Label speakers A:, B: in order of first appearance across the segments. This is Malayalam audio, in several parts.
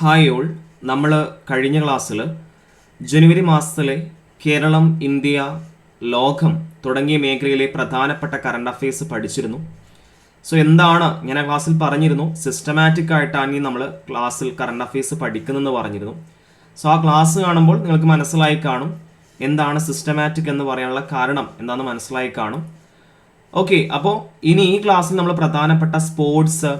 A: ഹായ് ഓൾ നമ്മൾ കഴിഞ്ഞ ക്ലാസ്സിൽ ജനുവരി മാസത്തിലെ കേരളം ഇന്ത്യ ലോകം തുടങ്ങിയ മേഖലയിലെ പ്രധാനപ്പെട്ട കറണ്ട് അഫയേഴ്സ് പഠിച്ചിരുന്നു. സോ എന്താണ് ഞാൻ ആ ക്ലാസ്സിൽ പറഞ്ഞിരുന്നു? സിസ്റ്റമാറ്റിക് ആയിട്ടാണ് നമ്മൾ ക്ലാസ്സിൽ കറണ്ട് അഫയേഴ്സ് പഠിക്കുന്നതെന്ന് പറഞ്ഞിരുന്നു. സോ ആ ക്ലാസ് കാണുമ്പോൾ നിങ്ങൾക്ക് മനസ്സിലായി കാണും എന്താണ് സിസ്റ്റമാറ്റിക് എന്ന് പറയാനുള്ള കാരണം എന്താണെന്ന് മനസ്സിലായി കാണും. ഓക്കെ അപ്പോൾ ഇനി ഈ ക്ലാസ്സിൽ നമ്മൾ പ്രധാനപ്പെട്ട സ്പോർട്സ്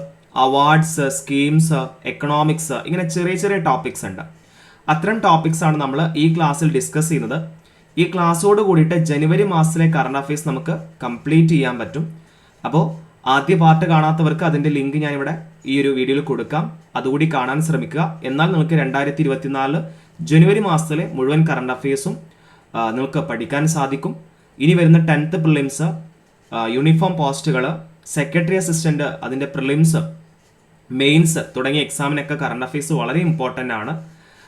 A: അവാർഡ്സ് സ്കീംസ് എക്കണോമിക്സ് ഇങ്ങനെ ചെറിയ ചെറിയ ടോപ്പിക്സ് ഉണ്ട്. അത്തരം ടോപ്പിക്സ് ആണ് നമ്മൾ ഈ ക്ലാസ്സിൽ ഡിസ്കസ് ചെയ്യുന്നത്. ഈ ക്ലാസ്സോട് കൂടിയിട്ട് ജനുവരി മാസത്തിലെ കറണ്ട് അഫയേഴ്സ് നമുക്ക് കംപ്ലീറ്റ് ചെയ്യാൻ പറ്റും. അപ്പോൾ ആദ്യ പാർട്ട് കാണാത്തവർക്ക് അതിന്റെ ലിങ്ക് ഞാൻ ഇവിടെ ഈ ഒരു വീഡിയോയിൽ കൊടുക്കാം. അതുകൂടി കാണാൻ ശ്രമിക്കുക. എന്നാൽ നിങ്ങൾക്ക് രണ്ടായിരത്തി ഇരുപത്തിനാല് ജനുവരി മാസത്തിലെ മുഴുവൻ കറണ്ട് അഫയേഴ്സും നിങ്ങൾക്ക് പഠിക്കാൻ സാധിക്കും. ഇനി വരുന്ന ടെൻത്ത് പ്രിലിംസ് യൂണിഫോം പോസ്റ്റുകൾ സെക്രട്ടറി അസിസ്റ്റന്റ് അതിന്റെ പ്രിലിംസ് മെയിൻസ് തുടങ്ങിയ എക്സാമിനൊക്കെ കറണ്ട് അഫയേഴ്സ് വളരെ ഇമ്പോർട്ടന്റ് ആണ്.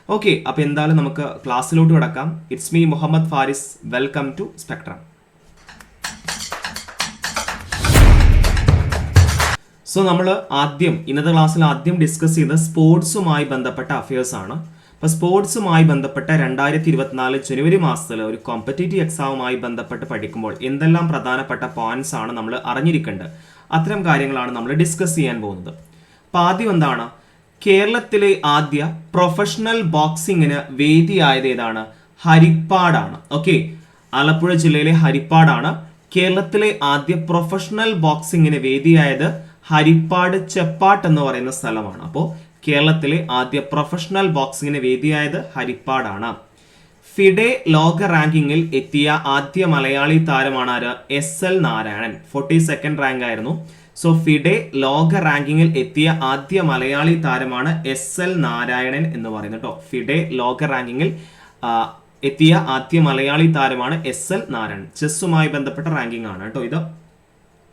A: ഓക്കെ അപ്പോൾ എന്തായാലും നമുക്ക് ക്ലാസ്സിലോട്ട് കിടക്കാം. It's me Muhammad Faris welcome to Spectrum so നമ്മൾ ആദ്യം ഇന്നത്തെ ക്ലാസ്സിൽ ആദ്യം ഡിസ്കസ് ചെയ്ത സ്പോർട്സുമായി ബന്ധപ്പെട്ട അഫയേഴ്സ് ആണ്. അപ്പോൾ സ്പോർട്സുമായി ബന്ധപ്പെട്ട രണ്ടായിരത്തി ഇരുപത്തിനാല് ജനുവരി മാസത്തിൽ ഒരു കോമ്പറ്റേറ്റീവ് എക്സാമുമായി ബന്ധപ്പെട്ട് പഠിക്കുമ്പോൾ എന്തെല്ലാം പ്രധാനപ്പെട്ട പോയിന്റ്സ് ആണ് നമ്മൾ അറിഞ്ഞിരിക്കേണ്ടത്? അത്തരം കാര്യങ്ങളാണ് നമ്മൾ ഡിസ്കസ് ചെയ്യാൻ പോകുന്നത്. ആദ്യം എന്താണ് കേരളത്തിലെ ആദ്യ പ്രൊഫഷണൽ ബോക്സിങ്ങിന് വേദിയായത് ഏതാണ് ഹരിപ്പാടാണ്. ഓക്കെ ആലപ്പുഴ ജില്ലയിലെ ഹരിപ്പാടാണ്. കേരളത്തിലെ ആദ്യ പ്രൊഫഷണൽ ബോക്സിങ്ങിന് വേദിയായത് ഹരിപ്പാട് ചെപ്പാട്ട് എന്ന് പറയുന്ന സ്ഥലമാണ്. അപ്പോൾ കേരളത്തിലെ ആദ്യ പ്രൊഫഷണൽ ബോക്സിങ്ങിന് വേദിയായത് ഹരിപ്പാടാണ്. ഫിഡെ ലോക റാങ്കിങ്ങിൽ എത്തിയ ആദ്യ മലയാളി താരമാണ് ആര്? S L Narayanan. Forty second rank ആയിരുന്നു. സോ ഫിഡെ ലോക റാങ്കിങ്ങിൽ എത്തിയ ആദ്യ മലയാളി താരമാണ് എസ് എൽ നാരായണൻ എന്ന് പറയുന്നത് കേട്ടോ. ഫിഡെ ലോക റാങ്കിങ്ങിൽ എത്തിയ ആദ്യ മലയാളി താരമാണ് എസ് എൽ നാരായണൻ. ചെസ്സുമായി ബന്ധപ്പെട്ട റാങ്കിങ് ആണ് കേട്ടോ ഇത്.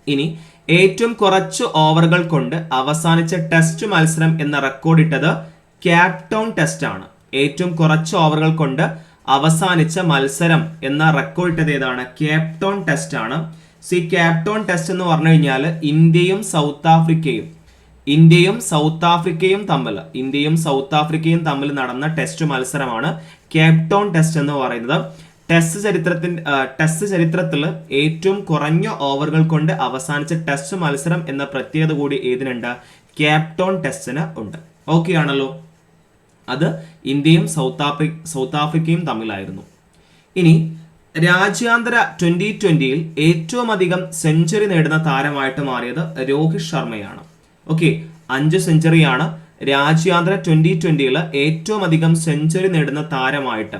A: ഇനി ഏറ്റവും കുറച്ച് ഓവറുകൾ കൊണ്ട് അവസാനിച്ച ടെസ്റ്റ് മത്സരം എന്ന റെക്കോർഡ് ഇട്ടത് ക്യാപ്ടൗൺ ടെസ്റ്റ് ആണ്. ഏറ്റവും കുറച്ച് ഓവറുകൾ കൊണ്ട് അവസാനിച്ച മത്സരം എന്ന റെക്കോർഡ് ഇട്ടത് ഏതാണ്? ക്യാപ്ടൗൺ ടെസ്റ്റ് ആണ്. സി ക്യാപ്റ്റോൺ ടെസ്റ്റ് എന്ന് പറഞ്ഞു കഴിഞ്ഞാൽ ഇന്ത്യയും സൗത്ത് ആഫ്രിക്കയും ഇന്ത്യയും സൗത്ത് ആഫ്രിക്കയും തമ്മിൽ ഇന്ത്യയും സൗത്ത് ആഫ്രിക്കയും തമ്മിൽ നടന്ന ടെസ്റ്റ് മത്സരമാണ് ക്യാപ്റ്റോൺ ടെസ്റ്റ് എന്ന് പറയുന്നത്. ടെസ്റ്റ് ചരിത്രത്തിൽ ടെസ്റ്റ് ചരിത്രത്തിൽ ഏറ്റവും കുറഞ്ഞ ഓവറുകൾ കൊണ്ട് അവസാനിച്ച ടെസ്റ്റ് മത്സരം എന്ന പ്രത്യേകത കൂടി ഏതിനുണ്ട്? ക്യാപ്ടോൺ ടെസ്റ്റിന് ഉണ്ട്. ഓക്കെ ആണല്ലോ. അത് ഇന്ത്യയും സൗത്ത് ആഫ്രി സൗത്ത് ആഫ്രിക്കയും തമ്മിലായിരുന്നു. ഇനി രാജ്യാന്തര ട്വന്റി ട്വന്റിയിൽ ഏറ്റവും അധികം സെഞ്ചുറി നേടുന്ന താരമായിട്ട് മാറിയത് രോഹിത് ശർമ്മയാണ്. ഓക്കെ അഞ്ച് സെഞ്ചുറിയാണ് രാജ്യാന്തര ട്വന്റി ട്വന്റിയിൽ ഏറ്റവും അധികം സെഞ്ചുറി നേടുന്ന താരമായിട്ട്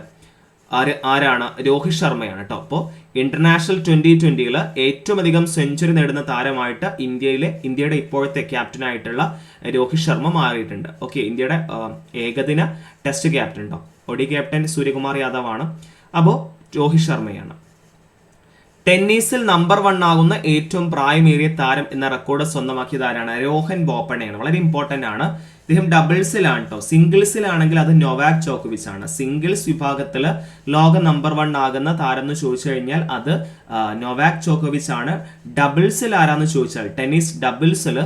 A: ആര് ആരാണ്? രോഹിത് ശർമ്മയാണ് കേട്ടോ അപ്പോൾ ഇന്റർനാഷണൽ ട്വന്റി ട്വന്റിയിൽ ഏറ്റവും അധികം സെഞ്ചുറി നേടുന്ന താരമായിട്ട് ഇന്ത്യയിലെ ഇന്ത്യയുടെ ഇപ്പോഴത്തെ ക്യാപ്റ്റനായിട്ടുള്ള രോഹിത് ശർമ്മ മാറിയിട്ടുണ്ട്. ഓക്കെ ഇന്ത്യയുടെ ഏകദിന ടെസ്റ്റ് ക്യാപ്റ്റൻ ഉണ്ടോ ഒഡി ക്യാപ്റ്റൻ സൂര്യകുമാർ യാദവ് ആണ് അപ്പോൾ രോഹിത് ശർമ്മയാണ്. ടെന്നീസിൽ നമ്പർ വൺ ആകുന്ന ഏറ്റവും പ്രായമേറിയ താരം എന്ന റെക്കോർഡ് സ്വന്തമാക്കിയത് ആരാണ്? രോഹൻ ബോപ്പണയാണ് വളരെ ഇമ്പോർട്ടന്റ് ആണ്. ഇദ്ദേഹം ഡബിൾസിലാണ് കേട്ടോ സിംഗിൾസിലാണെങ്കിൽ അത് നൊവാക് ജോക്കോവിച്ച് ആണ്. സിംഗിൾസ് വിഭാഗത്തിൽ ലോക നമ്പർ വൺ ആകുന്ന താരം എന്ന് ചോദിച്ചു കഴിഞ്ഞാൽ അത് നൊവാക് ജോക്കോവിച്ച് ആണ്. ഡബിൾസിൽ ആരാന്ന് ചോദിച്ചാൽ ടെന്നീസ് ഡബിൾസിൽ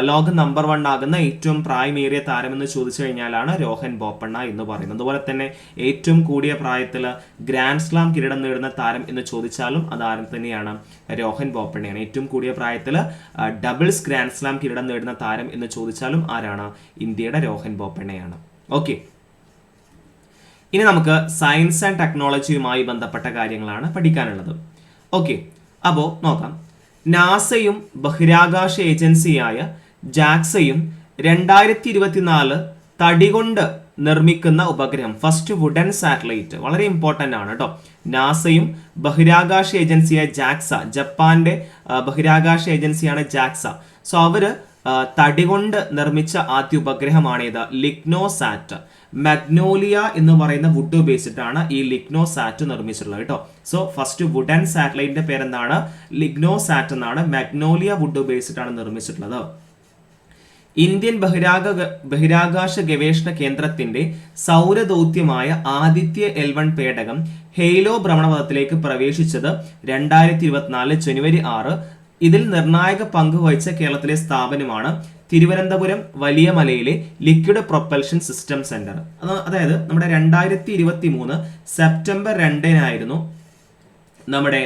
A: ലോക നമ്പർ വൺ ആകുന്ന ഏറ്റവും പ്രായമേറിയ താരമെന്ന് ചോദിച്ചു കഴിഞ്ഞാലാണ് രോഹൻ ബോപ്പണ്ണ എന്ന് പറയുന്നത്. അതുപോലെ തന്നെ ഏറ്റവും കൂടിയ പ്രായത്തിൽ ഗ്രാൻഡ് സ്ലാം കിരീടം നേടുന്ന താരം എന്ന് ചോദിച്ചാലും അത് ആരും തന്നെയാണ് രോഹൻ ബോപ്പണ്ണയാണ്. ഏറ്റവും കൂടിയ പ്രായത്തിൽ ഡബിൾസ് ഗ്രാൻഡ് സ്ലാം കിരീടം നേടുന്ന താരം എന്ന് ചോദിച്ചാലും ആരാണ്? ഇന്ത്യയുടെ രോഹൻ ബോപ്പണ്ണയാണ്. ഓക്കെ. ഇനി നമുക്ക് സയൻസ് ആൻഡ് ടെക്നോളജിയുമായി ബന്ധപ്പെട്ട കാര്യങ്ങളാണ് പഠിക്കാനുള്ളത്. ഓക്കെ. അപ്പോൾ നോക്കാം. നാസയും ബഹിരാകാശ ഏജൻസിയായ ജാക്സയും രണ്ടായിരത്തി ഇരുപത്തിനാല് തടി കൊണ്ട് നിർമ്മിക്കുന്ന ഉപഗ്രഹം ഫസ്റ്റ് വുഡൻ സാറ്റലൈറ്റ് വളരെ ഇമ്പോർട്ടന്റ് ആണ് കേട്ടോ നാസയും ബഹിരാകാശ ഏജൻസിയായ ജാക്സ ജപ്പാന്റെ ബഹിരാകാശ ഏജൻസിയാണ് ജാക്സ. സോ അവർ തടി കൊണ്ട് നിർമ്മിച്ച ആദ്യ ഉപഗ്രഹമാണ് ഉപഗ്രഹമാണേത് ലിഗ്നോസാറ്റ് മഗ്നോലിയ എന്ന് പറയുന്ന വുഡ് ഉപയോഗിച്ചിട്ടാണ് ഈ ലിഗ്നോ സാറ്റ് നിർമ്മിച്ചിട്ടുള്ളത് കേട്ടോ. സോ ഫസ്റ്റ് വുഡൻ സാറ്റലൈറ്റിന്റെ പേരെന്താണ്? ലിഗ്നോ സാറ്റ് എന്നാണ് മഗ്നോലിയ വുഡ് ഉപയോഗിച്ചിട്ടാണ് നിർമ്മിച്ചിട്ടുള്ളത്. ഇന്ത്യൻ ബഹിരാഗ ബഹിരാകാശ ഗവേഷണ കേന്ദ്രത്തിന്റെ സൗരദൗത്യമായ ആദിത്യ എൽ വൺ പേടകം ഹെയ്ലോ ഭ്രമണപഥത്തിലേക്ക് പ്രവേശിച്ചത് രണ്ടായിരത്തി ഇരുപത്തിനാല് ജനുവരി ആറ്. ഇതിൽ നിർണായക പങ്ക് വഹിച്ച കേരളത്തിലെ സ്ഥാപനമാണ് തിരുവനന്തപുരം വലിയ മലയിലെ ലിക്വിഡ് പ്രൊപ്പൽഷൻ സിസ്റ്റം സെന്റർ അതായത് നമ്മുടെ രണ്ടായിരത്തി ഇരുപത്തി മൂന്ന് സെപ്റ്റംബർ രണ്ടിനായിരുന്നു നമ്മുടെ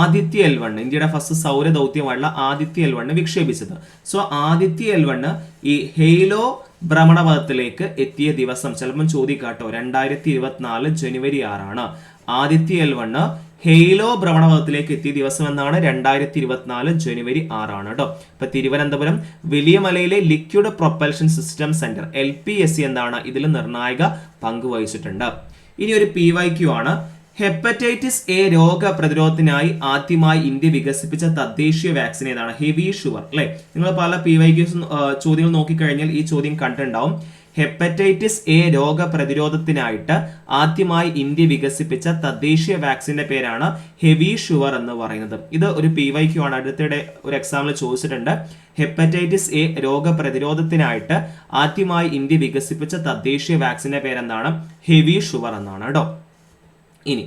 A: ആദിത്യ എൽ വണ് ഇന്ത്യയുടെ ഫസ്റ്റ് സൗര ദൗത്യമായുള്ള ആദിത്യ എൽ വണ്ണ് വിക്ഷേപിച്ചത്. സോ ആദിത്യ എൽ വണ്ണ് ഈ ഹെയ്ലോ ഭ്രമണപഥത്തിലേക്ക് എത്തിയ ദിവസം ചിലപ്പം ചോദിക്കാട്ടോ രണ്ടായിരത്തി ഇരുപത്തിനാല് ജനുവരി ആറാണ്. ആദിത്യ എൽ വണ്ണ് ഹെയ്ലോ ഭ്രമണപഥത്തിലേക്ക് എത്തിയ ദിവസം എന്നാണ് രണ്ടായിരത്തി ഇരുപത്തിനാല് ജനുവരി ആറാണ് കേട്ടോ ഇപ്പൊ തിരുവനന്തപുരം വലിയ മലയിലെ liquid propulsion system centre L P S C എന്താണ് ഇതിൽ നിർണായക പങ്ക് വഹിച്ചിട്ടുണ്ട്. ഇനി ഒരു പി വൈ ക്യു ആണ്. ഹെപ്പറ്റൈറ്റിസ് എ രോഗ പ്രതിരോധത്തിനായി ആദ്യമായി ഇന്ത്യ വികസിപ്പിച്ച തദ്ദേശീയ വാക്സിൻ ഏതാണ്? ഹെവി ഷുവർ അല്ലെ? നിങ്ങൾ പല പി വൈ ക്യൂസ് ചോദ്യങ്ങൾ നോക്കിക്കഴിഞ്ഞാൽ ഈ ചോദ്യം കണ്ടിട്ടുണ്ടാവും. ഹെപ്പറ്റൈറ്റിസ് എ രോഗപ്രതിരോധത്തിനായിട്ട് ആദ്യമായി ഇന്ത്യ വികസിപ്പിച്ച തദ്ദേശീയ വാക്സിന്റെ പേരാണ് ഹെവി ഷുവർ എന്ന് പറയുന്നത്. ഇത് ഒരു പി വൈ ക്യു ആണ്. അടുത്തിടെ ഒരു എക്സാമിൽ ചോദിച്ചിട്ടുണ്ട്. ഹെപ്പറ്റൈറ്റിസ് എ രോഗപ്രതിരോധത്തിനായിട്ട് ആദ്യമായി ഇന്ത്യ വികസിപ്പിച്ച തദ്ദേശീയ വാക്സിന്റെ പേരെന്താണ്? ഹെവി ഷുവർ എന്നാണ് കേട്ടോ. ഇനി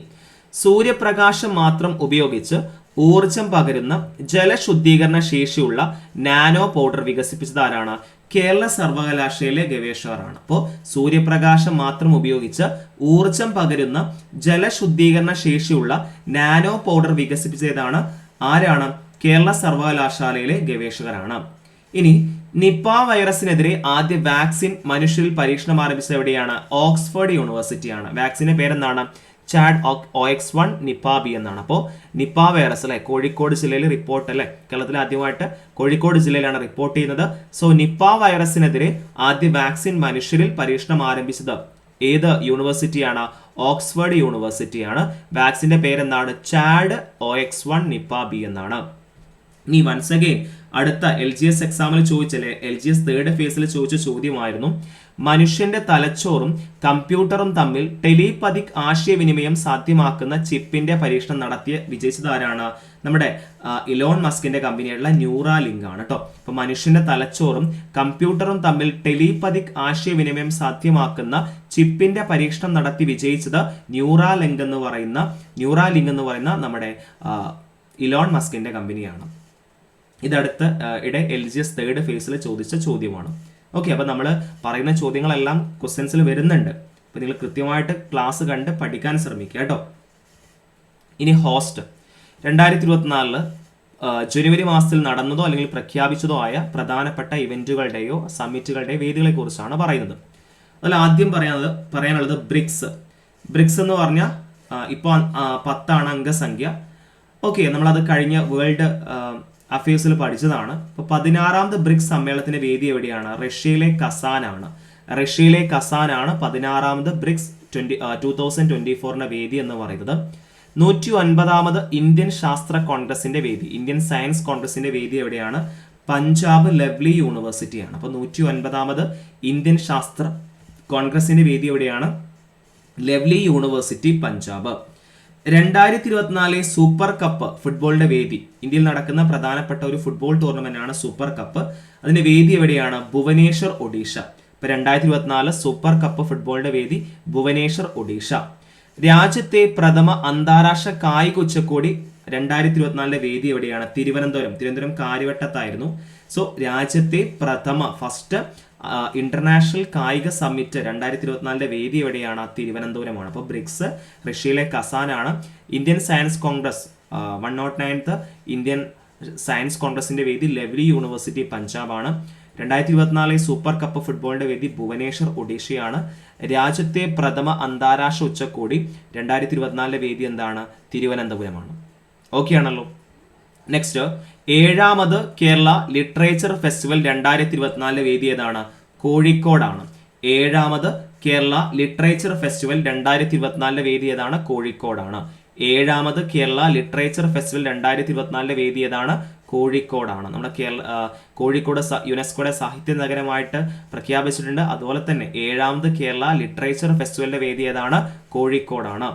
A: സൂര്യപ്രകാശം മാത്രം ഉപയോഗിച്ച് ഊർജം പകരുന്ന ജലശുദ്ധീകരണ ശേഷിയുള്ള നാനോ പൗഡർ വികസിപ്പിച്ചത് ആരാണ്? കേരള സർവകലാശാലയിലെ ഗവേഷകരാണ്. അപ്പോൾ സൂര്യപ്രകാശം മാത്രം ഉപയോഗിച്ച് ഊർജം പകരുന്ന ജലശുദ്ധീകരണ ശേഷിയുള്ള നാനോ പൗഡർ വികസിപ്പിച്ചതാണ് ആരാണ്? കേരള സർവകലാശാലയിലെ ഗവേഷകരാണ്. ഇനി നിപ്പ വൈറസിനെതിരെ ആദ്യ വാക്സിൻ മനുഷ്യരിൽ പരീക്ഷണം ആരംഭിച്ചത് എവിടെയാണ്? ഓക്സ്ഫോർഡ് യൂണിവേഴ്സിറ്റിയാണ്. വാക്സിന്റെ പേരെന്താണ്? ChAd O X one Nipah B എന്നാണ്. അപ്പോൾ നിപ്പ വൈറസ് അല്ലെ കോഴിക്കോട് ജില്ലയിൽ റിപ്പോർട്ട് അല്ലെ കേരളത്തിൽ ആദ്യമായിട്ട് കോഴിക്കോട് ജില്ലയിലാണ് റിപ്പോർട്ട് ചെയ്യുന്നത്. സോ നിപ്പ വൈറസിനെതിരെ ആദ്യ വാക്സിൻ മനുഷ്യരിൽ പരീക്ഷണം ആരംഭിച്ചത് ഏത് യൂണിവേഴ്സിറ്റിയാണ്? ഓക്സ്ഫോർഡ് യൂണിവേഴ്സിറ്റിയാണ്. വാക്സിന്റെ പേരെന്താണ്? Chad O X one Nipah B എന്നാണ്. ഇനി വൺസ് അഗെയിൻ അടുത്ത എൽ ജി എസ് എക്സാമിൽ ചോദിച്ചല്ലേ? എൽ ജി എസ് തേർഡ് ഫേസിൽ ചോദിച്ച ചോദ്യമായിരുന്നു. മനുഷ്യന്റെ തലച്ചോറും കമ്പ്യൂട്ടറും തമ്മിൽ ടെലിപതിക് ആശയവിനിമയം സാധ്യമാക്കുന്ന ചിപ്പിന്റെ പരീക്ഷണം നടത്തിയ വിജയിച്ചതാരാണ്? നമ്മുടെ ഇലോൺ മസ്കിന്റെ കമ്പനിയായിട്ടുള്ള ന്യൂറാലിങ്ക് ആണ് കേട്ടോ അപ്പൊ മനുഷ്യന്റെ തലച്ചോറും കമ്പ്യൂട്ടറും തമ്മിൽ ടെലിപതിക് ആശയവിനിമയം സാധ്യമാക്കുന്ന ചിപ്പിന്റെ പരീക്ഷണം നടത്തി വിജയിച്ചത് ന്യൂറാലിങ്ക് എന്ന് പറയുന്ന ന്യൂറാലിങ്ക് എന്ന് പറയുന്ന നമ്മുടെ ഇലോൺ മസ്കിന്റെ കമ്പനിയാണ്. ഇതടുത്ത് ഇടെ എൽ ജി എസ് തേർഡ് ഫേസിൽ ചോദിച്ച ചോദ്യമാണ്. ഓക്കെ അപ്പോൾ നമ്മൾ പറയുന്ന ചോദ്യങ്ങളെല്ലാം ക്വസ്റ്റ്യൻസിൽ വരുന്നുണ്ട്. അപ്പോൾ നിങ്ങൾ കൃത്യമായിട്ട് ക്ലാസ് കണ്ട് പഠിക്കാൻ ശ്രമിക്കുക കേട്ടോ. ഇനി ഹോസ്റ്റ് രണ്ടായിരത്തി ഇരുപത്തിനാലിൽ ജനുവരി മാസത്തിൽ നടന്നതോ അല്ലെങ്കിൽ പ്രഖ്യാപിച്ചതോ ആയ പ്രധാനപ്പെട്ട ഇവന്റുകളുടെയോ സമ്മിറ്റുകളുടെയോ വേദികളെ കുറിച്ചാണ് പറയുന്നത്. അതിൽ ആദ്യം പറയാനുള്ളത് പറയാനുള്ളത് ബ്രിക്സ്. ബ്രിക്സ് എന്ന് പറഞ്ഞാൽ ഇപ്പോൾ പത്താണ് അംഗസംഖ്യ ഓക്കെ നമ്മളത് കഴിഞ്ഞ വേൾഡ് അഫയേഴ്സിൽ പഠിച്ചതാണ്. അപ്പോൾ പതിനാറാമത് ബ്രിക്സ് സമ്മേളനത്തിന്റെ വേദി എവിടെയാണ്? റഷ്യയിലെ കസാനാണ്. റഷ്യയിലെ കസാനാണ് പതിനാറാമത് BRICS twenty two thousand twenty ഫോറിന്റെ വേദി എന്ന് പറയുന്നത്. നൂറ്റി ഒൻപതാമത് ഇന്ത്യൻ ശാസ്ത്ര കോൺഗ്രസിന്റെ വേദി. ഇന്ത്യൻ സയൻസ് കോൺഗ്രസിന്റെ വേദി എവിടെയാണ്? പഞ്ചാബ് ലവ്ലി യൂണിവേഴ്സിറ്റിയാണ്. അപ്പോൾ നൂറ്റി ഒൻപതാമത് ഇന്ത്യൻ ശാസ്ത്ര കോൺഗ്രസിന്റെ വേദി എവിടെയാണ്? Lovely university Punjab. രണ്ടായിരത്തി ഇരുപത്തിനാല് സൂപ്പർ കപ്പ് ഫുട്ബോളിന്റെ വേദി. ഇന്ത്യയിൽ നടക്കുന്ന പ്രധാനപ്പെട്ട ഒരു ഫുട്ബോൾ ടൂർണമെന്റ് ആണ് സൂപ്പർ കപ്പ് അതിന്റെ വേദി എവിടെയാണ്? ഭുവനേശ്വർ ഒഡീഷ. ഇപ്പൊ രണ്ടായിരത്തി ഇരുപത്തിനാല് സൂപ്പർ കപ്പ് ഫുട്ബോളിന്റെ വേദി ഭുവനേശ്വർ ഒഡീഷ. രാജ്യത്തെ പ്രഥമ അന്താരാഷ്ട്ര കായിക ഉച്ചകോടി രണ്ടായിരത്തി ഇരുപത്തിനാലിന്റെ വേദി എവിടെയാണ്? തിരുവനന്തപുരം. തിരുവനന്തപുരം കാര്യവട്ടത്തായിരുന്നു. സോ രാജ്യത്തെ പ്രഥമ ഫസ്റ്റ് ഇന്റർനാഷണൽ കായിക സമ്മിറ്റ് രണ്ടായിരത്തി ഇരുപത്തിനാലിന്റെ വേദി എവിടെയാണ്? തിരുവനന്തപുരമാണ്. അപ്പോൾ ബ്രിക്സ് റഷ്യയിലെ കസാനാണ് Indian science congress one not ninth Indian science കോൺഗ്രസിന്റെ വേദി ലവ്ലി യൂണിവേഴ്സിറ്റി പഞ്ചാബാണ് രണ്ടായിരത്തി ഇരുപത്തിനാല് സൂപ്പർ കപ്പ് ഫുട്ബോളിന്റെ വേദി ഭുവനേശ്വർ ഒഡീഷയാണ്. രാജ്യത്തെ പ്രഥമ അന്താരാഷ്ട്ര ഉച്ചകോടി രണ്ടായിരത്തി ഇരുപത്തിനാലിന്റെ വേദി എന്താണ്? തിരുവനന്തപുരമാണ്. ഓക്കെ ആണല്ലോ. നെക്സ്റ്റ് ഏഴാമത് കേരള ലിറ്ററേച്ചർ ഫെസ്റ്റിവൽ രണ്ടായിരത്തി ഇരുപത്തിനാലിലെ വേദി ഏതാണ് കോഴിക്കോടാണ്. ഏഴാമത് കേരള ലിറ്ററേച്ചർ ഫെസ്റ്റിവൽ രണ്ടായിരത്തി ഇരുപത്തിനാലിലെ വേദി ഏതാണ് കോഴിക്കോടാണ്. ഏഴാമത് കേരള ലിറ്ററേച്ചർ ഫെസ്റ്റിവൽ രണ്ടായിരത്തി ഇരുപത്തിനാലിലെ വേദി ഏതാണ് കോഴിക്കോടാണ്. നമ്മുടെ കേരള കോഴിക്കോട് യുനെസ്കോയുടെ സാഹിത്യ നഗരമായിട്ട് പ്രഖ്യാപിച്ചിട്ടുണ്ട്. അതുപോലെ തന്നെ ഏഴാമത് കേരള ലിറ്ററേച്ചർ ഫെസ്റ്റിവലിന്റെ വേദി ഏതാണ് കോഴിക്കോടാണ്.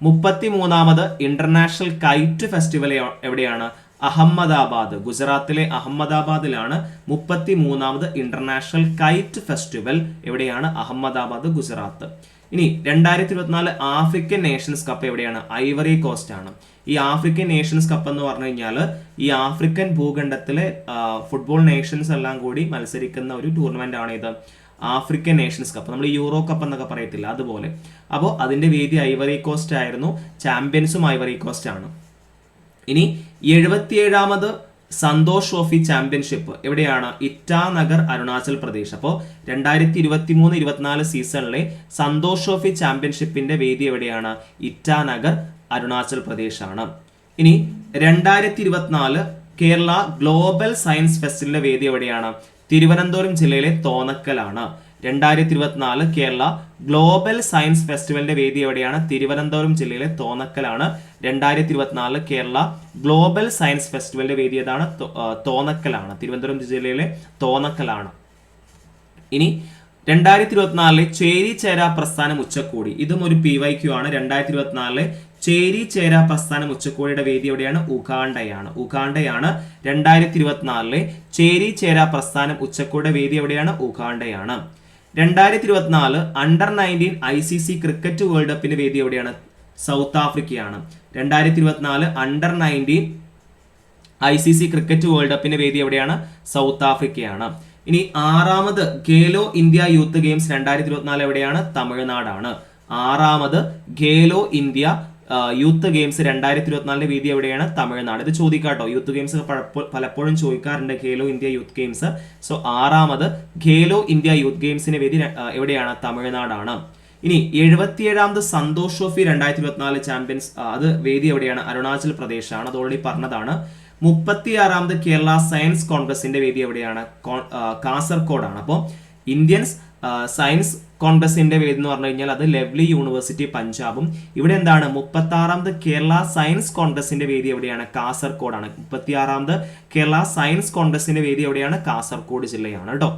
A: മുപ്പത്തി മൂന്നാമത് ഇന്റർനാഷണൽ കൈറ്റ് ഫെസ്റ്റിവൽ എവിടെയാണ്? അഹമ്മദാബാദ്. ഗുജറാത്തിലെ അഹമ്മദാബാദിലാണ് മുപ്പത്തി മൂന്നാമത് ഇന്റർനാഷണൽ കൈറ്റ് ഫെസ്റ്റിവൽ എവിടെയാണ് അഹമ്മദാബാദ് ഗുജറാത്ത്? ഇനി രണ്ടായിരത്തി ഇരുപത്തിനാല് ആഫ്രിക്കൻ നേഷൻസ് കപ്പ് എവിടെയാണ്? ഐവറി കോസ്റ്റ് ആണ്. ഈ ആഫ്രിക്കൻ നേഷൻസ് കപ്പ് എന്ന് പറഞ്ഞു കഴിഞ്ഞാൽ ഈ ആഫ്രിക്കൻ ഭൂഖണ്ഡത്തിലെ ഫുട്ബോൾ നേഷൻസ് എല്ലാം കൂടി മത്സരിക്കുന്ന ഒരു ടൂർണമെന്റ് ആണ് ഇത്. African nations cup. നമ്മൾ യൂറോ കപ്പ് എന്നൊക്കെ പറയത്തില്ല അതുപോലെ. അപ്പോൾ അതിന്റെ വേദി ഐവറി കോസ്റ്റ് ആയിരുന്നു. ചാമ്പ്യൻസും ഐവറി കോസ്റ്റ് ആണ്. ഇനി എഴുപത്തിയേഴാമത് സന്തോഷ് ട്രോഫി ചാമ്പ്യൻഷിപ്പ്. എവിടെയാണ്? ഇറ്റാനഗർ അരുണാചൽ പ്രദേശ്. അപ്പോൾ രണ്ടായിരത്തി ഇരുപത്തി മൂന്ന് ഇരുപത്തിനാല് സീസണിലെ സന്തോഷ് ട്രോഫി ചാമ്പ്യൻഷിപ്പിന്റെ വേദി എവിടെയാണ്? ഇറ്റാനഗർ അരുണാചൽ പ്രദേശ് ആണ് ഇനി രണ്ടായിരത്തി ഇരുപത്തിനാല് കേരള ഗ്ലോബൽ സയൻസ് ഫെസ്റ്റിവലിന്റെ വേദി എവിടെയാണ്? തിരുവനന്തപുരം ജില്ലയിലെ തോന്നക്കലാണ്. രണ്ടായിരത്തി ഇരുപത്തിനാല് കേരള ഗ്ലോബൽ സയൻസ് ഫെസ്റ്റിവലിന്റെ വേദി എവിടെയാണ്? തിരുവനന്തപുരം ജില്ലയിലെ തോന്നക്കലാണ്. രണ്ടായിരത്തി ഇരുപത്തിനാല് കേരള ഗ്ലോബൽ സയൻസ് ഫെസ്റ്റിവലിന്റെ വേദി ഏതാണ്? തോന്നക്കലാണ്. തിരുവനന്തപുരം ജില്ലയിലെ തോന്നക്കലാണ്. ഇനി രണ്ടായിരത്തി ഇരുപത്തിനാലിലെ ചേരി ചേര പ്രസ്ഥാനം ഉച്ചക്കോടി ഇതും ഒരു പി വൈ ക്യു ആണ്. രണ്ടായിരത്തി ഇരുപത്തിനാലിലെ ചേരി ചേര പ്രസ്ഥാനം ഉച്ചക്കോടിയുടെ വേദി എവിടെയാണ്? ഉഗാണ്ടയാണ്. ഉഗാണ്ടയാണ്. രണ്ടായിരത്തി ഇരുപത്തിനാലിലെ ചേരി ചേര പ്രസ്ഥാനം ഉച്ചക്കോടിയുടെ വേദി എവിടെയാണ്? ഉഗാണ്ടയാണ്. രണ്ടായിരത്തി ഇരുപത്തിനാല് under nineteen I C C cricket world കപ്പിന്റെ വേദി എവിടെയാണ്? സൗത്ത് ആഫ്രിക്കയാണ് രണ്ടായിരത്തി ഇരുപത്തിനാല് under nineteen I C C cricket world കപ്പിന്റെ വേദി എവിടെയാണ്? സൗത്ത് ആഫ്രിക്കയാണ് ഇനി ആറാമത് ഖേലോ ഇന്ത്യ യൂത്ത് ഗെയിംസ് രണ്ടായിരത്തി ഇരുപത്തിനാല് എവിടെയാണ്? തമിഴ്നാടാണ്. ആറാമത് ഖേലോ ഇന്ത്യ യൂത്ത് ഗെയിംസ് രണ്ടായിരത്തി ഇരുപത്തിനാലിന്റെ വേദി എവിടെയാണ്? തമിഴ്നാട്. ഇത് ചോദിക്കാട്ടോ. യൂത്ത് ഗെയിംസ് പലപ്പോ- പലപ്പോഴും ചോദിക്കാറുണ്ട് Khelo India youth games so ആറാമത് ഖേലോ ഇന്ത്യ യൂത്ത് ഗെയിംസിന്റെ വേദി എവിടെയാണ്? തമിഴ്നാടാണ്. ഇനി എഴുപത്തിയേഴാമത് സന്തോഷ് ട്രോഫി രണ്ടായിരത്തി ഇരുപത്തിനാല് ചാമ്പ്യൻസ് അത് വേദി എവിടെയാണ്? അരുണാചൽ പ്രദേശാണ്. അത് ഓൾറെഡി പറഞ്ഞതാണ്. മുപ്പത്തിയാറാമത് കേരള സയൻസ് കോൺഗ്രസിന്റെ വേദി എവിടെയാണ്? കാസർഗോഡാണ് അപ്പോൾ ഇന്ത്യൻസ് സയൻസ് കോൺഗ്രസിന്റെ വേദി എന്ന് പറഞ്ഞു കഴിഞ്ഞാൽ അത് ലവ്ലി യൂണിവേഴ്സിറ്റി പഞ്ചാബും. ഇവിടെ എന്താണ്? മുപ്പത്തി ആറാമത് കേരള സയൻസ് കോൺഗ്രസിന്റെ വേദി എവിടെയാണ്? കാസർഗോഡാണ് മുപ്പത്തിയാറാമത് കേരള സയൻസ് കോൺഗ്രസിന്റെ വേദി എവിടെയാണ്? കാസർഗോഡ് ജില്ലയാണ് കേട്ടോ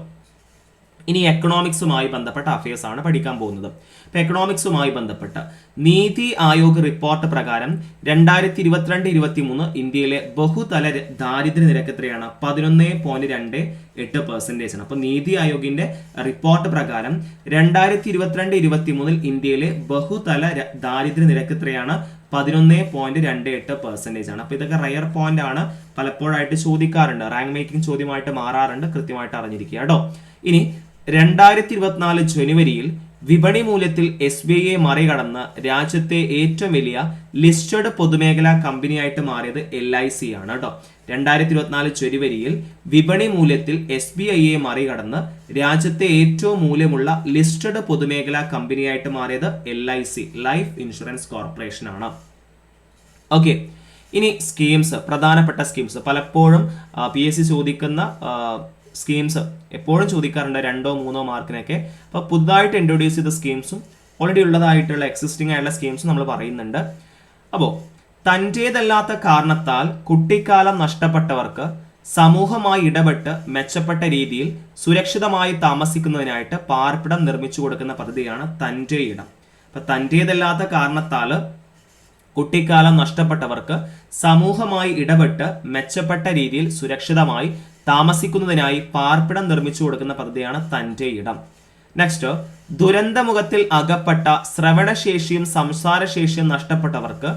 A: ഇനി എക്കണോമിക്സുമായി ബന്ധപ്പെട്ട അഫയേഴ്സ് ആണ് പഠിക്കാൻ പോകുന്നത്. അപ്പോൾ എക്കണോമിക്സുമായി ബന്ധപ്പെട്ട് നീതി ആയോഗ് റിപ്പോർട്ട് പ്രകാരം രണ്ടായിരത്തി ഇരുപത്തിരണ്ട് ഇരുപത്തി മൂന്ന് ഇന്ത്യയിലെ ബഹുതല ദാരിദ്ര്യ നിരക്ക് എത്രയാണ്? പതിനൊന്ന് പോയിന്റ് രണ്ട് എട്ട് പെർസെന്റേജ് ആണ്. അപ്പോൾ നീതി ആയോഗിന്റെ റിപ്പോർട്ട് പ്രകാരം രണ്ടായിരത്തി ഇരുപത്തിരണ്ട് ഇരുപത്തി മൂന്നിൽ ഇന്ത്യയിലെ ബഹുതല ദാരിദ്ര്യ നിരക്ക് എത്രയാണ്? പതിനൊന്ന് പോയിന്റ് രണ്ട് എട്ട് പെർസെന്റേജ് ആണ്. അപ്പോൾ ഇതൊക്കെ റയർ പോയിന്റ് ആണ്. പലപ്പോഴായിട്ട് ചോദിക്കാറുണ്ട്. റാങ്ക് മേക്കിംഗ് ചോദ്യമായിട്ട് മാറാറുണ്ട്. കൃത്യമായിട്ട് അറിഞ്ഞിരിക്കുക കേട്ടോ ഇനി രണ്ടായിരത്തി ഇരുപത്തിനാല് ജനുവരിയിൽ വിപണി മൂല്യത്തിൽ എസ് ബി ഐയെ മറികടന്ന് രാജ്യത്തെ ഏറ്റവും വലിയ ലിസ്റ്റഡ് പൊതുമേഖലാ കമ്പനിയായിട്ട് മാറിയത് എൽ ഐ സി ആണ് കേട്ടോ. രണ്ടായിരത്തി ഇരുപത്തിനാല് ജനുവരിയിൽ വിപണി മൂല്യത്തിൽ എസ് ബി ഐയെ മറികടന്ന് രാജ്യത്തെ ഏറ്റവും മൂല്യമുള്ള ലിസ്റ്റഡ് പൊതുമേഖലാ കമ്പനിയായിട്ട് മാറിയത് L I C life insurance corporation ആണ്. ഓക്കെ. ഇനി സ്കീംസ് പ്രധാനപ്പെട്ട സ്കീംസ്. പലപ്പോഴും പി എസ് സി ചോദിക്കുന്ന സ്കീംസ് എപ്പോഴും ചോദിക്കാറുണ്ട് രണ്ടോ മൂന്നോ മാർക്കിനൊക്കെ. അപ്പോൾ പുതുതായിട്ട് ഇൻട്രൊഡ്യൂസ് ചെയ്ത സ്കീംസും ഓൾറെഡി ഉള്ളതായിട്ടുള്ള എക്സിസ്റ്റിംഗ് ആയിട്ടുള്ള സ്കീംസും നമ്മൾ പറയുന്നുണ്ട്. അപ്പോൾ തന്റേതല്ലാത്ത കാരണത്താൽ കുട്ടിക്കാലം നഷ്ടപ്പെട്ടവർക്ക് സമൂഹമായി ഇടപെട്ട് മെച്ചപ്പെട്ട രീതിയിൽ സുരക്ഷിതമായി താമസിക്കുന്നതിനായിട്ട് പാർപ്പിടം നിർമ്മിച്ചു കൊടുക്കുന്ന പദ്ധതിയാണ് തന്റെ ഇടം. അപ്പൊ തന്റേതല്ലാത്ത കാരണത്താൽ കുട്ടിക്കാലം നഷ്ടപ്പെട്ടവർക്ക് സമൂഹമായി ഇടപെട്ട് മെച്ചപ്പെട്ട രീതിയിൽ സുരക്ഷിതമായി താമസിക്കുന്നതിനായി പാർപ്പിടം നിർമ്മിച്ചു കൊടുക്കുന്ന പദ്ധതിയാണ് തന്റെ ഇടം. നെക്സ്റ്റ് ദുരന്തമുഖത്തിൽ അകപ്പെട്ട ശ്രവണശേഷിയും സംസാരശേഷിയും നഷ്ടപ്പെട്ടവർക്ക്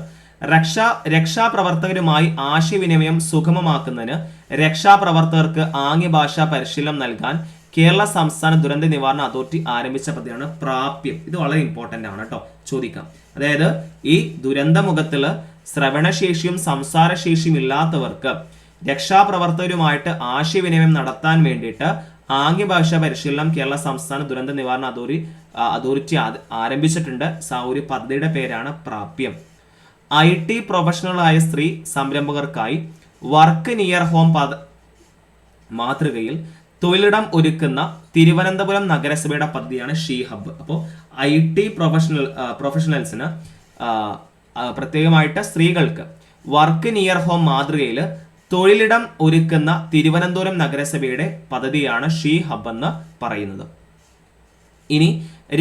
A: രക്ഷാ രക്ഷാപ്രവർത്തകരുമായി ആശയവിനിമയം സുഗമമാക്കുന്നതിന് രക്ഷാപ്രവർത്തകർക്ക് ആംഗ്യഭാഷാ പരിശീലനം നൽകാൻ കേരള സംസ്ഥാന ദുരന്ത നിവാരണ അതോറിറ്റി ആരംഭിച്ച പദ്ധതിയാണ് പ്രാപ്യം. ഇത് വളരെ ഇമ്പോർട്ടന്റ് ആണ് കേട്ടോ. ചോദിക്കാം. അതായത് ഈ ദുരന്തമുഖത്തിൽ ശ്രവണശേഷിയും സംസാരശേഷിയും ഇല്ലാത്തവർക്ക് രക്ഷാപ്രവർത്തകരുമായിട്ട് ആശയവിനിമയം നടത്താൻ വേണ്ടിയിട്ട് ആംഗ്യഭാഷാ പരിശീലനം കേരള സംസ്ഥാന ദുരന്ത നിവാരണ അതോറി അതോറിറ്റി ആരംഭിച്ചിട്ടുണ്ട്. സ- ഒരു പദ്ധതിയുടെ പേരാണ് പ്രാപ്യം. ഐ ടി പ്രൊഫഷണലായ സ്ത്രീ സംരംഭകർക്കായി വർക്ക് നിയർ ഹോം പദ മാതൃകയിൽ തൊഴിലിടം ഒരുക്കുന്ന തിരുവനന്തപുരം നഗരസഭയുടെ പദ്ധതിയാണ് ഷീ ഹബ് അപ്പോൾ ഐ ടി പ്രൊഫഷണൽ പ്രൊഫഷണൽസിന് ആ, ആ, പ്രത്യേകമായിട്ട് സ്ത്രീകൾക്ക് വർക്ക് നിയർ ഹോം മാതൃകയിൽ തൊഴിലിടം ഒരുക്കുന്ന തിരുവനന്തപുരം നഗരസഭയുടെ പദ്ധതിയാണ് ഷീ ഹബ് എന്ന് പറയുന്നത്. ഇനി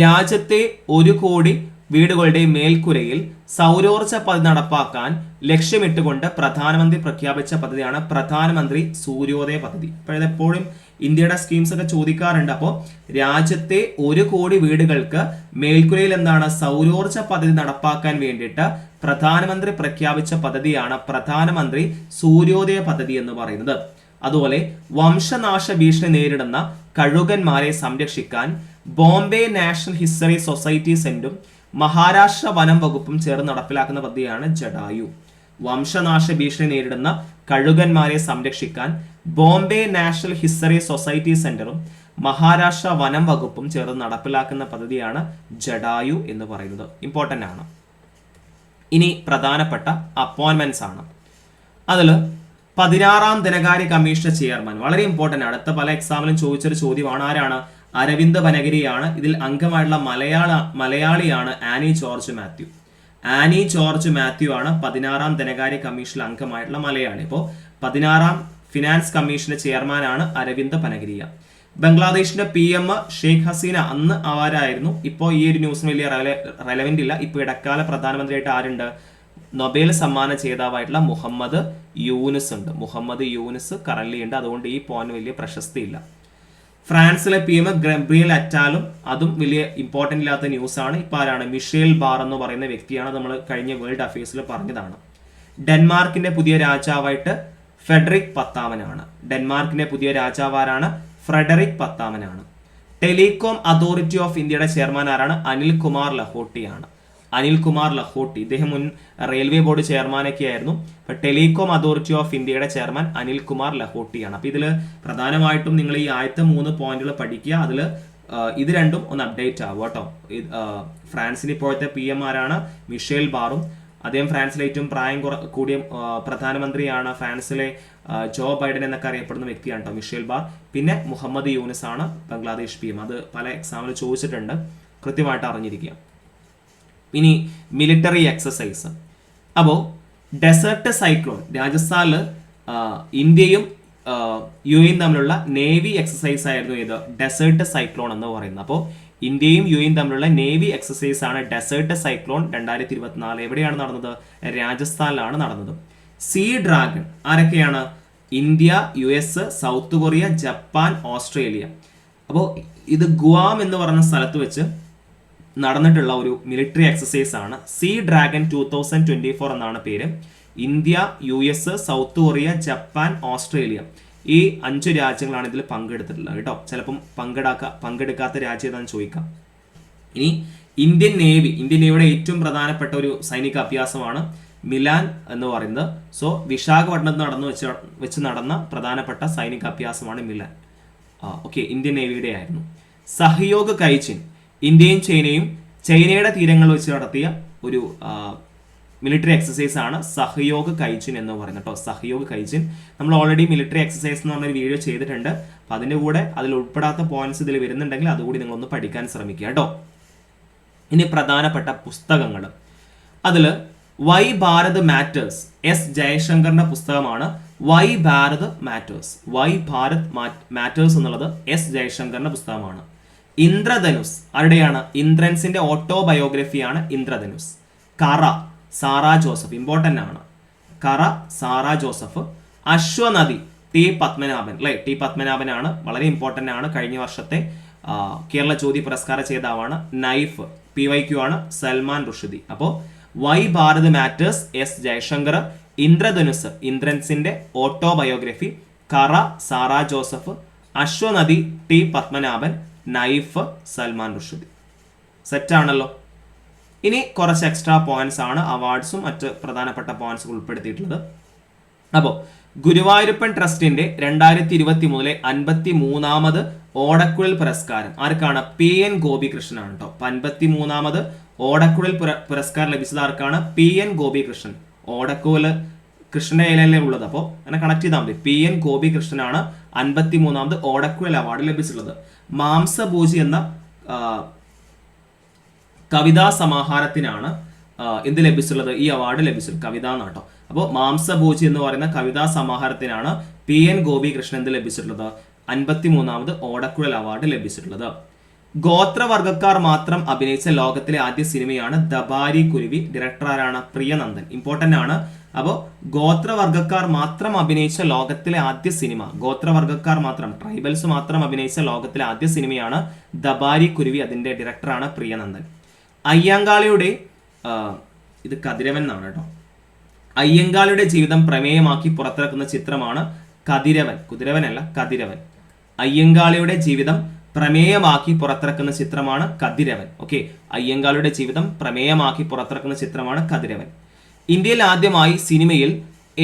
A: രാജ്യത്തെ ഒരു കോടി വീടുകളുടെ മേൽക്കുരയിൽ സൗരോർജ പദ്ധതി നടപ്പാക്കാൻ ലക്ഷ്യമിട്ടുകൊണ്ട് പ്രധാനമന്ത്രി പ്രഖ്യാപിച്ച പദ്ധതിയാണ് പ്രധാനമന്ത്രി സൂര്യോദയ പദ്ധതി. എപ്പോഴും ഇന്ത്യയുടെ സ്കീംസ് ഒക്കെ ചോദിക്കാറുണ്ട്. അപ്പോൾ രാജ്യത്തെ ഒരു കോടി വീടുകൾക്ക് മേൽക്കുരയിൽ എന്താണ് സൗരോർജ പദ്ധതി നടപ്പാക്കാൻ വേണ്ടിയിട്ട് പ്രധാനമന്ത്രി പ്രഖ്യാപിച്ച പദ്ധതിയാണ് പ്രധാനമന്ത്രി സൂര്യോദയ പദ്ധതി എന്ന് പറയുന്നത്. അതുപോലെ വംശനാശ ഭീഷണി നേരിടുന്ന കഴുകന്മാരെ സംരക്ഷിക്കാൻ ബോംബെ നാഷണൽ ഹിസ്റ്ററി സൊസൈറ്റി സെന്റും മഹാരാഷ്ട്ര വനം വകുപ്പും ചേർന്ന് നടപ്പിലാക്കുന്ന പദ്ധതിയാണ് ജഡായു. വംശനാശ ഭീഷണി നേരിടുന്ന കഴുകന്മാരെ സംരക്ഷിക്കാൻ ബോംബെ നാഷണൽ ഹിസ്റ്ററി സൊസൈറ്റി സെന്ററും മഹാരാഷ്ട്ര വനം വകുപ്പും ചേർന്ന് നടപ്പിലാക്കുന്ന പദ്ധതിയാണ് ജഡായു എന്ന് പറയുന്നത്. ഇമ്പോർട്ടന്റ് ആണ്. ഇനി പ്രധാനപ്പെട്ട അപ്പോയിൻമെന്റ്സ് ആണ്. അതിൽ പതിനാറാം ധനകാര്യ കമ്മീഷൻ ചെയർമാൻ വളരെ ഇമ്പോർട്ടന്റ് അടുത്ത പല എക്സാമിലും ചോദിച്ചൊരു ചോദ്യമാണ് ആരാണ്? അരവിന്ദ് വനഗിരിയാണ്. ഇതിൽ അംഗമായിട്ടുള്ള മലയാള മലയാളിയാണ് Annie George Mathew. Annie George Mathew ആണ് പതിനാറാം ധനകാര്യ കമ്മീഷനിൽ അംഗമായിട്ടുള്ള മലയാളി. ഇപ്പോൾ പതിനാറാം ഫിനാൻസ് കമ്മീഷന്റെ ചെയർമാനാണ് അരവിന്ദ് പനഗിരിയ ബംഗ്ലാദേശിന്റെ പി എം ഷെയ്ഖ് ഹസീന അന്ന് ആരായിരുന്നു? ഇപ്പോൾ ഈ ഒരു ന്യൂസിന് വലിയ റെലവെന്റ് ഇല്ല. ഇപ്പോൾ ഇടക്കാല പ്രധാനമന്ത്രിയായിട്ട് ആരുണ്ട്? നൊബേൽ സമ്മാന ജേതാവായിട്ടുള്ള മുഹമ്മദ് യൂനിസ് ഉണ്ട്. മുഹമ്മദ് യൂനിസ് കറൻലി ഉണ്ട്. അതുകൊണ്ട് ഈ പോയിന്റ് വലിയ പ്രശസ്തി ഇല്ല. ഫ്രാൻസിലെ പി എം ഗ്രബ്രിയൽ അറ്റാലും അതും വലിയ ഇമ്പോർട്ടന്റ് ഇല്ലാത്ത ന്യൂസ് ആണ്. ഇപ്പോൾ ആരാണ്? മിഷേൽ ബാർ എന്ന് പറയുന്ന വ്യക്തിയാണ് നമ്മൾ കഴിഞ്ഞ വേൾഡ് അഫയേഴ്സിൽ പറഞ്ഞതാണ്. ഡെൻമാർക്കിന്റെ പുതിയ രാജാവായിട്ട് ഫെഡറിക് പത്താമനാണ്. ഡെൻമാർക്കിന്റെ പുതിയ രാജാവാരാണ് ഫ്രെഡറിക് പത്താമനാണ്. ടെലികോം അതോറിറ്റി ഓഫ് ഇന്ത്യയുടെ ചെയർമാൻ ആരാണ്? അനിൽ കുമാർ ലഹോട്ടിയാണ് അനിൽ കുമാർ ലഹോട്ടി. ഇദ്ദേഹം മുൻ റെയിൽവേ ബോർഡ് ചെയർമാനൊക്കെ ആയിരുന്നു. അപ്പൊ ടെലികോം അതോറിറ്റി ഓഫ് ഇന്ത്യയുടെ ചെയർമാൻ അനിൽ കുമാർ ലഹോട്ടിയാണ്. അപ്പൊ ഇതിൽ പ്രധാനമായിട്ടും നിങ്ങൾ ഈ ആദ്യത്തെ മൂന്ന് പോയിന്റുകൾ പഠിക്കുക. അതിൽ ഇത് രണ്ടും ഒന്ന് അപ്ഡേറ്റ് ആവുക കേട്ടോ. ഫ്രാൻസിന് ഇപ്പോഴത്തെ പി എം ആരാണ്? മിഷേൽ ബാറും. അദ്ദേഹം ഫ്രാൻസിലെ ഏറ്റവും പ്രായം കൂടിയ പ്രധാനമന്ത്രിയാണ്. ഫ്രാൻസിലെ ജോ ബൈഡൻ എന്നൊക്കെ അറിയപ്പെടുന്ന വ്യക്തിയാണ് കേട്ടോ മിഷേൽ ബാർ പിന്നെ മുഹമ്മദ് യൂനിസ് ആണ് ബംഗ്ലാദേശ് പി എം. അത് പല എക്സാമിൽ ചോദിച്ചിട്ടുണ്ട്. കൃത്യമായിട്ട് അറിഞ്ഞിരിക്കുക. ഇനി മിലിറ്ററി എക്സസൈസ് അപ്പോൾ ഡെസേർട്ട് സൈക്ലോൺ രാജസ്ഥാനിൽ ഇന്ത്യയും യു എയും തമ്മിലുള്ള നേവി എക്സസൈസ് ആയിരുന്നു ഇത് ഡെസേർട്ട് സൈക്ലോൺ എന്ന് പറയുന്നത്. അപ്പോൾ ഇന്ത്യയും യു എയും തമ്മിലുള്ള നേവി എക്സസൈസ് ആണ് ഡെസേർട്ട് സൈക്ലോൺ രണ്ടായിരത്തി ഇരുപത്തിനാല്. എവിടെയാണ് നടന്നത്? രാജസ്ഥാനിലാണ് നടന്നത്. സീ ഡ്രാഗൺ ആരൊക്കെയാണ്? India U S South Korea Japan Australia. അപ്പോൾ ഇത് ഗുവാം എന്ന് പറഞ്ഞ സ്ഥലത്ത് വെച്ച് നടന്നിട്ടുള്ള ഒരു മിലിറ്ററി എക്സസൈസ് ആണ്. Sea dragon two thousand twenty four എന്നാണ് പേര്. India U S South Korea Japan Australia. ഈ അഞ്ച് രാജ്യങ്ങളാണ് ഇതിൽ പങ്കെടുത്തിട്ടുള്ളത് കേട്ടോ. ചിലപ്പം പങ്കെടുക്ക പങ്കെടുക്കാത്ത രാജ്യം ഏതാണെന്ന് ചോദിക്കാം. ഇനി ഇന്ത്യൻ നേവി ഇന്ത്യൻ നേവിയുടെ ഏറ്റവും പ്രധാനപ്പെട്ട ഒരു സൈനിക അഭ്യാസമാണ് മിലാൻ എന്ന് പറയുന്നത്. സോ വിശാഖപട്ടണത്ത് നടന്നു വെച്ച് വെച്ച് നടന്ന പ്രധാനപ്പെട്ട സൈനിക അഭ്യാസമാണ് മിലാൻ ഓക്കെ ഇന്ത്യൻ നേവിയുടെ ആയിരുന്നു. സഹയോഗ കൈച്ചിൻ ഇന്ത്യയും ചൈനയും ചൈനയുടെ തീരങ്ങൾ വെച്ച് നടത്തിയ ഒരു മിലിറ്ററി എക്സസൈസ് ആണ് സഹയോഗ കൈച്ചിൻ എന്ന് പറയുന്നത് കേട്ടോ. സഹയോഗ കൈച്ചിൻ. നമ്മൾ ഓൾറെഡി മിലിറ്ററി എക്സസൈസ് എന്ന് പറഞ്ഞൊരു വീഡിയോ ചെയ്തിട്ടുണ്ട്. അപ്പം അതിന്റെ കൂടെ അതിൽ ഉൾപ്പെടാത്ത പോയിന്റ്സ് ഇതിൽ വരുന്നുണ്ടെങ്കിൽ അതുകൂടി നിങ്ങളൊന്ന് പഠിക്കാൻ ശ്രമിക്കുക കേട്ടോ. ഇനി പ്രധാനപ്പെട്ട പുസ്തകങ്ങൾ. അതിൽ വൈ ഭാരത് മാറ്റേഴ്സ് എസ് ജയശങ്കറിന്റെ പുസ്തകമാണ് why Bharat matters. Why Bharat matters എന്നുള്ളത് എസ് ജയശങ്കറിന്റെ പുസ്തകമാണ്. ഇന്ദ്രധനുസ് ആരുടെയാണ്? ഇന്ദ്രൻസിന്റെ ഓട്ടോബയോഗ്രഫിയാണ് ഇന്ദ്രധനുസ്. കറ സാറ ജോസഫ് ഇമ്പോർട്ടന്റ് ആണ്. Kara Sara Joseph Ashwanadi T Padmanabhan അല്ലെ? ടി പത്മനാഭനാണ് വളരെ ഇമ്പോർട്ടന്റ് ആണ്. കഴിഞ്ഞ വർഷത്തെ കേരള ജ്യോതി പുരസ്കാര ജേതാവാണ് നൈഫ് പി വൈ ക്യു ആണ് സൽമാൻ റുഷിദി. അപ്പോൾ why Bharat matters S Jaishankar Indradhanus ഇന്ദ്രൻസിന്റെ autobiography Kara Sarah Joseph Ashwanadi T Padmanabhan knife Salman Rushdie. സെറ്റാണല്ലോ ഇനി കുറച്ച് എക്സ്ട്രാ പോയിന്റ്സ് ആണ് അവാർഡ്സും മറ്റ് പ്രധാനപ്പെട്ട പോയിന്റ്സ് ഉൾപ്പെടുത്തിയിട്ടുള്ളത്. അപ്പോൾ ഗുരുവായൂരപ്പൻ ട്രസ്റ്റിന്റെ രണ്ടായിരത്തി ഇരുപത്തി മൂന്നിലെ അൻപത്തി മൂന്നാമത് ഓടക്കുഴൽ പുരസ്കാരം ആർക്കാണ്? പി എൻ ഗോപികൃഷ്ണനാണ് കേട്ടോ അൻപത്തി മൂന്നാമത് ഓടക്കുഴൽ പുര പുരസ്കാരം ലഭിച്ചത് ആർക്കാണ്? P N Gopikrishnan. ഓടക്കുഴൽ കൃഷ്ണന്റെ ഉള്ളത്? അപ്പോൾ അങ്ങനെ കണക്ട് ചെയ്താൽ മതി. പി എൻ ഗോപികൃഷ്ണനാണ് അൻപത്തി മൂന്നാമത് ഓടക്കുഴൽ അവാർഡ് ലഭിച്ചിട്ടുള്ളത്. മാംസഭൂജി എന്ന കവിതാ സമാഹാരത്തിനാണ് എന്ത് ലഭിച്ചിട്ടുള്ളത്? ഈ അവാർഡ് ലഭിച്ചിട്ടുള്ളത്. കവിത എന്നാട്ടോ അപ്പോൾ മാംസഭൂജി എന്ന് പറയുന്ന കവിതാ സമാഹാരത്തിനാണ് പി എൻ ഗോപികൃഷ്ണൻ എന്ത് ലഭിച്ചിട്ടുള്ളത്? അൻപത്തി മൂന്നാമത് ഓടക്കുഴൽ അവാർഡ് ലഭിച്ചിട്ടുള്ളത്. ഗോത്രവർഗക്കാർ മാത്രം അഭിനയിച്ച ലോകത്തിലെ ആദ്യ സിനിമയാണ് ദബാരി കുരുവി. ഡയറക്ടർ ആരാണ്? പ്രിയനന്ദൻ. ഇമ്പോർട്ടന്റ് ആണ്. അപ്പോൾ ഗോത്രവർഗക്കാർ മാത്രം അഭിനയിച്ച ലോകത്തിലെ ആദ്യ സിനിമ ഗോത്രവർഗക്കാർ മാത്രം ട്രൈബൽസ് മാത്രം അഭിനയിച്ച ലോകത്തിലെ ആദ്യ സിനിമയാണ് ദബാരി കുരുവി. അതിന്റെ ഡയറക്ടറാണ് പ്രിയനന്ദൻ. അയ്യങ്കാളിയുടെ ഇത് കതിരവൻ എന്നാണ് കേട്ടോ. അയ്യങ്കാളിയുടെ ജീവിതം പ്രമേയമാക്കി പുറത്തിറക്കുന്ന ചിത്രമാണ് കതിരവൻ. കുതിരവനല്ല കതിരവൻ. അയ്യങ്കാളിയുടെ ജീവിതം പ്രമേയമാക്കി പുറത്തിറക്കുന്ന ചിത്രമാണ് കതിരവൻ. ഓക്കെ അയ്യങ്കാളിയുടെ ജീവിതം പ്രമേയമാക്കി പുറത്തിറക്കുന്ന ചിത്രമാണ് കതിരവൻ. ഇന്ത്യയിൽ ആദ്യമായി സിനിമയിൽ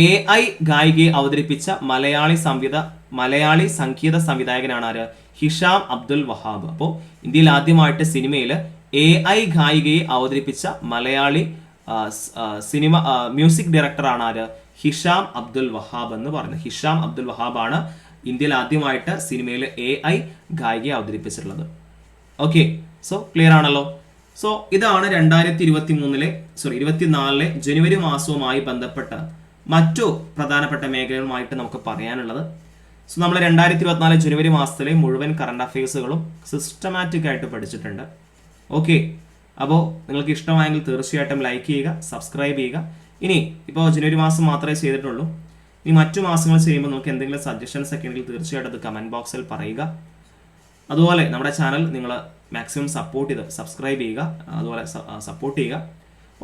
A: എ ഐ ഗായികയെ അവതരിപ്പിച്ച മലയാളി സംവിധ മലയാളി സംഗീത സംവിധായകനാണ് ആര്? ഹിഷാം അബ്ദുൽ വഹാബ്. അപ്പോൾ ഇന്ത്യയിൽ ആദ്യമായിട്ട് സിനിമയിൽ എ ഐ ഗായികയെ അവതരിപ്പിച്ച മലയാളി സിനിമ മ്യൂസിക് ഡയറക്ടറാണ് ആര്? ഹിഷാം അബ്ദുൽ വഹാബ് എന്ന് പറഞ്ഞു ഹിഷാം അബ്ദുൽ വഹാബാണ് ഇന്ത്യയിൽ ആദ്യമായിട്ട് സിനിമയിൽ എ ഐ ഗായികയെ അവതരിപ്പിച്ചിട്ടുള്ളത്. ഓക്കെ സോ ക്ലിയർ ആണല്ലോ. സോ ഇതാണ് രണ്ടായിരത്തി ഇരുപത്തി മൂന്നിലെ സോറി ഇരുപത്തിനാലിലെ ജനുവരി മാസവുമായി ബന്ധപ്പെട്ട മറ്റു പ്രധാനപ്പെട്ട മേഖലകളുമായിട്ട് നമുക്ക് പറയാനുള്ളത്. സോ നമ്മൾ രണ്ടായിരത്തി ഇരുപത്തിനാല് ജനുവരി മാസത്തിലെ മുഴുവൻ കറണ്ട് അഫയേഴ്സുകളും സിസ്റ്റമാറ്റിക് ആയിട്ട് പഠിച്ചിട്ടുണ്ട്. ഓക്കെ അപ്പോൾ നിങ്ങൾക്ക് ഇഷ്ടമായെങ്കിൽ തീർച്ചയായിട്ടും ലൈക്ക് ചെയ്യുക സബ്സ്ക്രൈബ് ചെയ്യുക. ഇനി ഇപ്പോൾ ജനുവരി മാസം മാത്രമേ ചെയ്തിട്ടുള്ളൂ. ഇനി മറ്റു മാസങ്ങൾ ചെയ്യുമ്പോൾ നമുക്ക് എന്തെങ്കിലും സജഷൻസ് ഒക്കെ ഉണ്ടെങ്കിൽ തീർച്ചയായിട്ടും അത് കമന്റ് ബോക്സിൽ പറയുക. അതുപോലെ നമ്മുടെ ചാനൽ നിങ്ങൾ മാക്സിമം സപ്പോർട്ട് ചെയ്ത് സബ്സ്ക്രൈബ് ചെയ്യുക. അതുപോലെ സപ്പോർട്ട് ചെയ്യുക.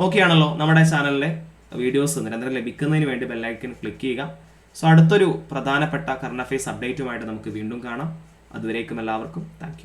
A: ഓക്കെ ആണല്ലോ നമ്മുടെ ചാനലിലെ വീഡിയോസ് നിരന്തരം ലഭിക്കുന്നതിന് വേണ്ടി ബെല്ലൈക്കൻ ക്ലിക്ക് ചെയ്യുക. സോ അടുത്തൊരു പ്രധാനപ്പെട്ട കറണ്ട് അഫയേഴ്സ് അപ്ഡേറ്റുമായിട്ട് നമുക്ക് വീണ്ടും കാണാം. അതുവരേക്കും എല്ലാവർക്കും താങ്ക്